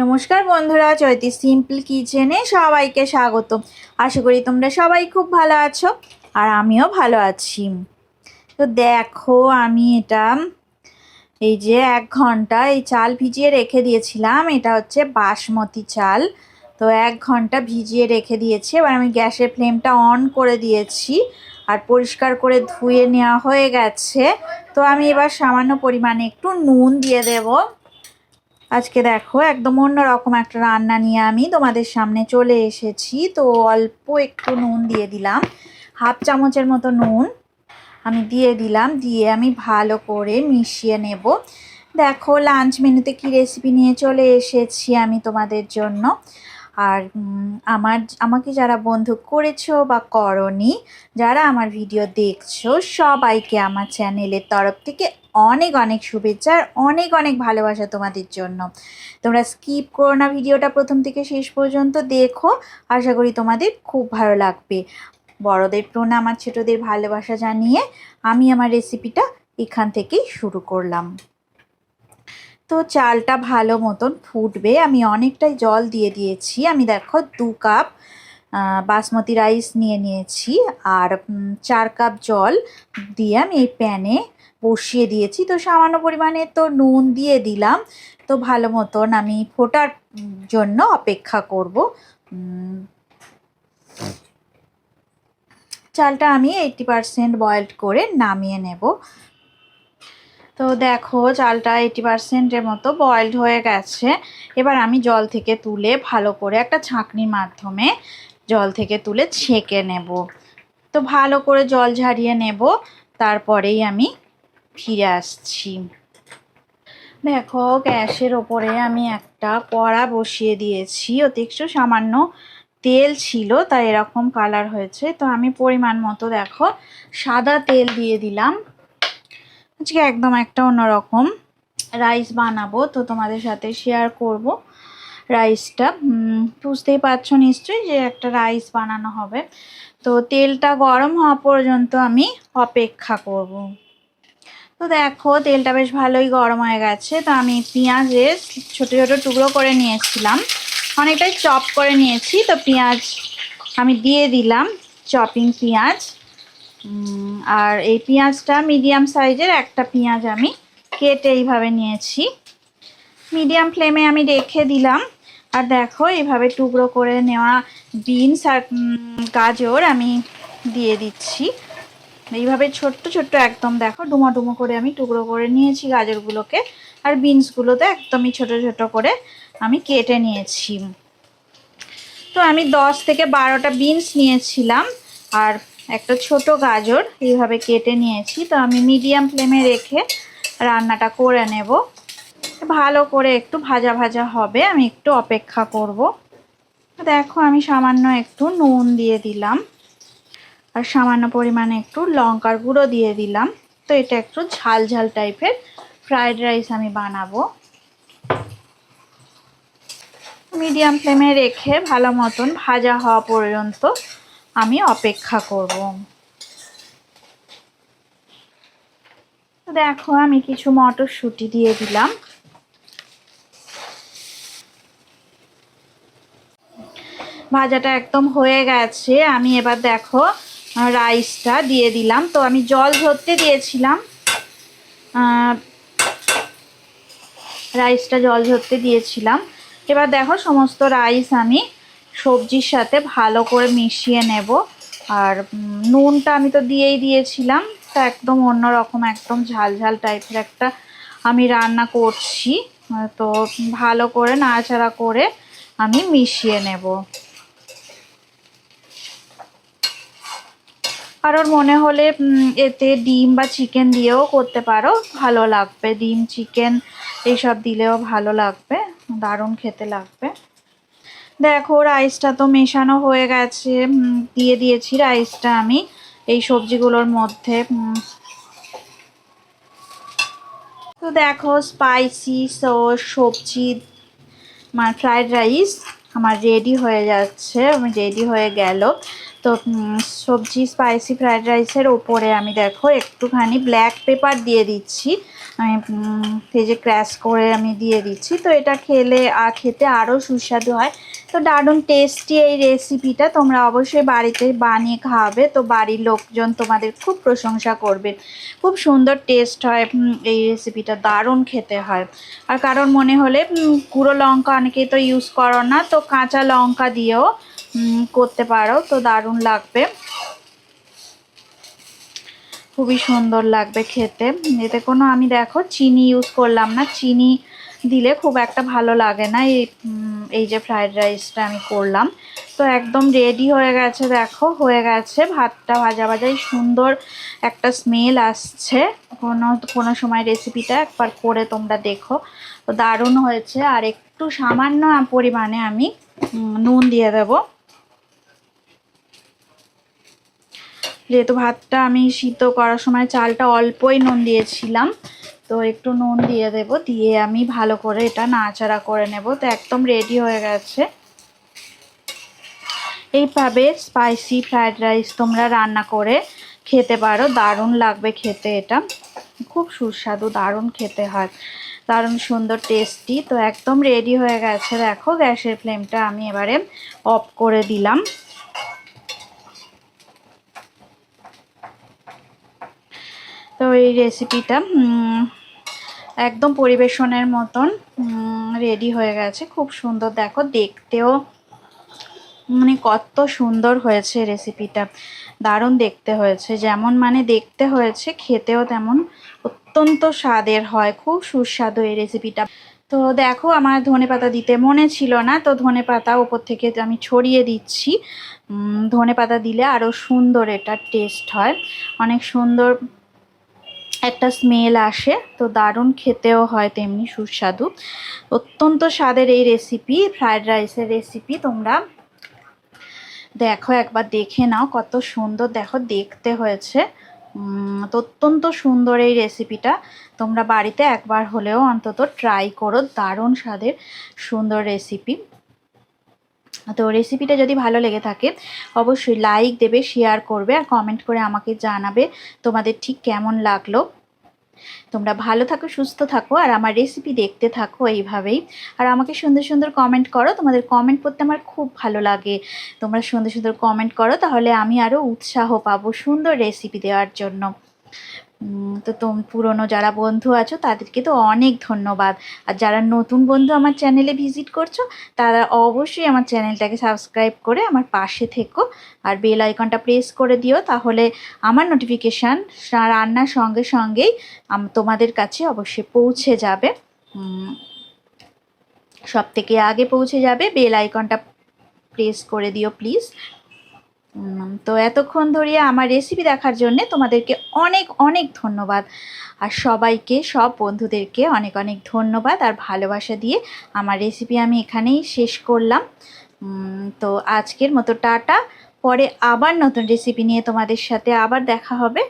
নমস্কার বন্ধুরা, চৈতি সিম্পল কিচেনে সবাইকে স্বাগত। আশা করি তোমরা সবাই খুব ভালো আছো আর আমিও ভালো আছি। তো দেখো, আমি এটা, এই যে এক ঘণ্টা এই চাল ভিজিয়ে রেখে দিয়েছিলাম, এটা হচ্ছে বাসমতি চাল। তো এক ঘণ্টা ভিজিয়ে রেখে দিয়েছি, এবার আমি গ্যাসের ফ্লেমটা অন করে দিয়েছি আর পরিষ্কার করে ধুয়ে নেওয়া হয়ে গেছে। তো আমি এবার সামান্য পরিমাণে একটু নুন দিয়ে দেবো। আজকে দেখো, একদম অন্যরকম একটা রান্না নিয়ে আমি তোমাদের সামনে চলে এসেছি। তো অল্প একটু নুন দিয়ে দিলাম, হাফ চামচের মতো নুন আমি দিয়ে দিলাম, দিয়ে আমি ভালো করে মিশিয়ে নেব। দেখো লাঞ্চ মেনুতে কি রেসিপি নিয়ে চলে এসেছি আমি তোমাদের জন্য। আর আমার, আমাকে যারা বন্ধু করেছ বা করনি, যারা আমার ভিডিও দেখছ, সবাইকে আমার চ্যানেলের তরফ থেকে অনেক অনেক শুভেচ্ছা আর অনেক অনেক ভালোবাসা তোমাদের জন্য। তোমরা স্কিপ করো না ভিডিওটা প্রথম থেকে শেষ পর্যন্ত, দেখো। আশা করি তোমাদের খুব ভালো লাগবে। বড়দের প্রণাম আর ছোটদের ভালোবাসা জানিয়ে আমি আমার রেসিপিটা এখান থেকেই শুরু করলাম। তো চালটা ভালো মতন ফুটবে। আমি অনেকটাই জল দিয়ে দিয়েছি। আমি দেখো দু কাপ বাসমতি রাইস নিয়ে নিয়েছি আর চার কাপ জল দিয়ে আমি এই প্যানে বসিয়ে দিয়েছি। তো সামান্য পরিমাণে তো নুন দিয়ে দিলাম। তো ভালো মতন আমি ফোটার জন্য অপেক্ষা করব। চালটা আমি এইটটি পারসেন্ট বয়েলড করে নামিয়ে নেব। তো দেখো, চালটা এইটি পারসেন্টের মতো বয়েলড হয়ে গেছে। এবার আমি জল থেকে তুলে ভালো করে একটা ছাঁকনির মাধ্যমে জল থেকে তুলে ছেঁকে নেব। তো ভালো করে জল ঝারিয়ে নেব, তারপরেই আমি ফিরে আসছি। দেখো, গ্যাসের ওপরে আমি একটা কড়া বসিয়ে দিয়েছি। একটু সামান্য তেল ছিল, তাই এরকম কালার হয়েছে। তো আমি পরিমাণ মতো, দেখো, সাদা তেল দিয়ে দিলাম। আজকে একদম একটা অন্যরকম রাইস বানাবো, তো তোমাদের সাথে শেয়ার করব। রাইসটা বুঝতেই পারছ নিশ্চয়ই যে একটা রাইস বানানো হবে। তো তেলটা গরম হওয়া পর্যন্ত আমি অপেক্ষা করব। তো দেখো, তেলটা বেশ ভালোই গরম হয়ে গেছে। তো আমি পেঁয়াজের ছোটো ছোটো টুকরো করে নিয়েছিলাম। অনেকটাই চপ করে নিয়েছি। তো পেঁয়াজ আমি দিয়ে দিলাম চপিং পেঁয়াজ। আর এই পেঁয়াজটা মিডিয়াম সাইজের একটা পেঁয়াজ আমি কেটে এইভাবে নিয়েছি। মিডিয়াম ফ্লেমে আমি রেখে দিলাম। আর দেখো এইভাবে টুকরো করে নেওয়া বিনস আর গাজর আমি দিয়ে দিচ্ছি। এইভাবে ছোট্ট ছোট্ট একদম দেখো ডুমো ডুমো করে আমি টুকরো করে নিয়েছি গাজরগুলোকে। আর বিনসগুলোতে একদমই ছোট ছোট করে আমি কেটে নিয়েছি। তো আমি দশ থেকে বারোটা বিনস নিয়েছিলাম, আর একটা ছোট গাজর এইভাবে কেটে নিয়েছি। তো আমি মিডিয়াম ফ্লেমে রেখে রান্নাটা করে নেব। ভালো করে একটু ভাজা ভাজা হবে, আমি একটু অপেক্ষা করব। দেখো, আমি সামান্য একটু নুন দিয়ে দিলাম, আর সামান্য পরিমাণে একটু লঙ্কার গুঁড়ো দিয়ে দিলাম। তো এটা একটু ঝাল ঝাল টাইপের ফ্রাইড রাইস আমি বানাবো। মিডিয়াম ফ্লেমে রেখে ভালো মতন ভাজা হওয়া পর্যন্ত আমি অপেক্ষা করব। দেখো, আমি কিছু মটরশুঁটি দিয়ে দিলাম। ভাজাটা একদম হয়ে গেছে। আমি এবার দেখো রাইসটা দিয়ে দিলাম। তো আমি জল ধরতে দিয়েছিলাম। রাইসটা জল ধরতে দিয়েছিলাম। এবার দেখো, সমস্ত রাইস আমি সবজির সাথে ভালো করে মিশিয়ে নেব। আর নুনটা আমি তো দিয়েই দিয়েছিলাম। তা একদম অন্যরকম, একদম ঝাল ঝাল টাইপের একটা আমি রান্না করছি। তো ভালো করে নাড়াচাড়া করে আমি মিশিয়ে নেব। কারোর মনে হলে এতে ডিম বা চিকেন দিয়েও করতে পারো। ভালো লাগবে। ডিম চিকেন এইসব দিলেও ভালো লাগবে। দারুণ খেতে লাগবে। দেখো রাইসটা তো মেশানো হয়ে গেছে। দিয়ে দিয়েছি রাইসটা আমি এই সবজিগুলোর মধ্যে। তো দেখো স্পাইসি সো সবজি, আমার ফ্রাইড রাইস আমার রেডি হয়ে যাচ্ছে। আমি রেডি হয়ে গেল। তো সবজি স্পাইসি ফ্রাইড রাইসের ওপরে আমি দেখো একটুখানি ব্ল্যাক পেপার দিয়ে দিচ্ছি। আমি যে ক্র্যাশ করে আমি দিয়ে দিচ্ছি। তো এটা খেলে আর খেতে আরও সুস্বাদু হয়। তো দারুণ টেস্টি এই রেসিপিটা তোমরা অবশ্যই বাড়িতে বানিয়ে খাওয়াবে তো বাড়ির লোকজন তোমাদের খুব প্রশংসা করবে। খুব সুন্দর টেস্ট হয় এই রেসিপিটা দারুণ খেতে হয়। আর কারণ মনে হলে গুঁড়ো লঙ্কা অনেকেই তো ইউজ করো না। তো কাঁচা লঙ্কা দিয়েও করতে পারো, তো দারুণ লাগবে। খুবই সুন্দর লাগবে খেতে। এতে কোনো আমি দেখো চিনি ইউজ করলাম না, চিনি দিলে খুব একটা ভালো লাগে না। এই এই যে ফ্রায়েড রাইসটা আমি করলাম। তো একদম রেডি হয়ে গেছে দেখো, হয়ে গেছে। ভাতটা ভাজা ভাজাই সুন্দর একটা স্মেল আসছে। কোনো কোনো সময় রেসিপিটা একবার করে তোমরা দেখো। তো দারুণ হয়েছে। আর একটু সামান্য পরিমাণে আমি নুন দিয়ে দেবো। যেহেতু ভাতটা আমি সিদ্ধ করার সময় চালটা অল্পই নুন দিয়েছিলাম, তো একটু নুন দিয়ে দেব, দিয়ে আমি ভালো করে এটা নাড়াচাড়া করে নেব, তো একদম রেডি হয়ে গেছে। এইভাবে স্পাইসি ফ্রায়েড রাইস তোমরা রান্না করে খেতে পারো, দারুণ লাগবে খেতে এটা। খুব সুস্বাদু, দারুণ খেতে হয়, দারুণ সুন্দর টেস্টি তো একদম রেডি হয়ে গেছে। দেখো গ্যাসের ফ্লেমটা আমি এবারে অফ করে দিলাম। তো এই রেসিপিটা একদম পরিবেশনের মতন রেডি হয়ে গেছে। খুব সুন্দর, দেখো, দেখতেও মানে কত সুন্দর হয়েছে রেসিপিটা দারুণ দেখতে হয়েছে। যেমন মানে দেখতে হয়েছে, খেতেও তেমন অত্যন্ত স্বাদের হয়, খুব সুস্বাদু এই রেসিপিটা তো দেখো, আমার ধনে পাতা দিতে মনে ছিল না, তো ধনে পাতা ওপর থেকে আমি ছড়িয়ে দিচ্ছি। ধনে পাতা দিলে আরও সুন্দর এটা টেস্ট হয়। অনেক সুন্দর একটা স্মেল আসে, তো দারুণ খেতেও হয় তেমনি সুস্বাদু। অত্যন্ত স্বাদের এই রেসিপি ফ্রায়েড রাইসের রেসিপি তোমরা দেখো, একবার দেখে নাও, কত সুন্দর। দেখো, দেখতে হয়েছে। তো অত্যন্ত সুন্দর এই রেসিপিটা তোমরা বাড়িতে একবার হলেও অন্তত ট্রাই করো, দারুণ স্বাদের সুন্দর রেসিপি তো রেসিপিটা যদি ভালো লেগে থাকে, অবশ্যই লাইক দেবে শেয়ার করবে, আর কমেন্ট করে আমাকে জানাবে তোমাদের ঠিক কেমন লাগল। তোমরা ভালো থাকো, সুস্থ থাকো, আর আমার রেসিপি দেখতে থাকো এইভাবেই। আর আমাকে সুন্দর সুন্দর কমেন্ট করো, তোমাদের কমেন্ট পড়তে আমার খুব ভালো লাগে। তোমরা সুন্দর সুন্দর কমেন্ট করো, তাহলে আমি আরও উৎসাহ পাবো সুন্দর রেসিপি দেওয়ার জন্য। তো তোম পুরনো যারা বন্ধু আছো, তাদেরকে তো অনেক ধন্যবাদ। আর যারা নতুন বন্ধু আমার চ্যানেলে ভিজিট করছ, তারা অবশ্যই আমার চ্যানেলটাকে সাবস্ক্রাইব করে আমার পাশে থেকো। আর বেল আইকনটা প্রেস করে দিও, তাহলে আমার নোটিফিকেশান রান্নার সঙ্গে সঙ্গেই তোমাদের কাছে অবশ্যই পৌঁছে যাবে। সব থেকে আগে পৌঁছে যাবে বেল আইকনটা প্রেস করে দিও প্লিজ তো এতক্ষণ ধরিয়া আমার রেসিপি দেখার জন্যে তোমাদেরকে অনেক অনেক ধন্যবাদ। আর সবাইকে, সব বন্ধুদেরকে অনেক অনেক ধন্যবাদ। আর ভালোবাসা দিয়ে আমার রেসিপি আমি এখানেই শেষ করলাম। তো আজকের মতো টাটা। পরে আবার নতুন রেসিপি নিয়ে তোমাদের সাথে আবার দেখা হবে।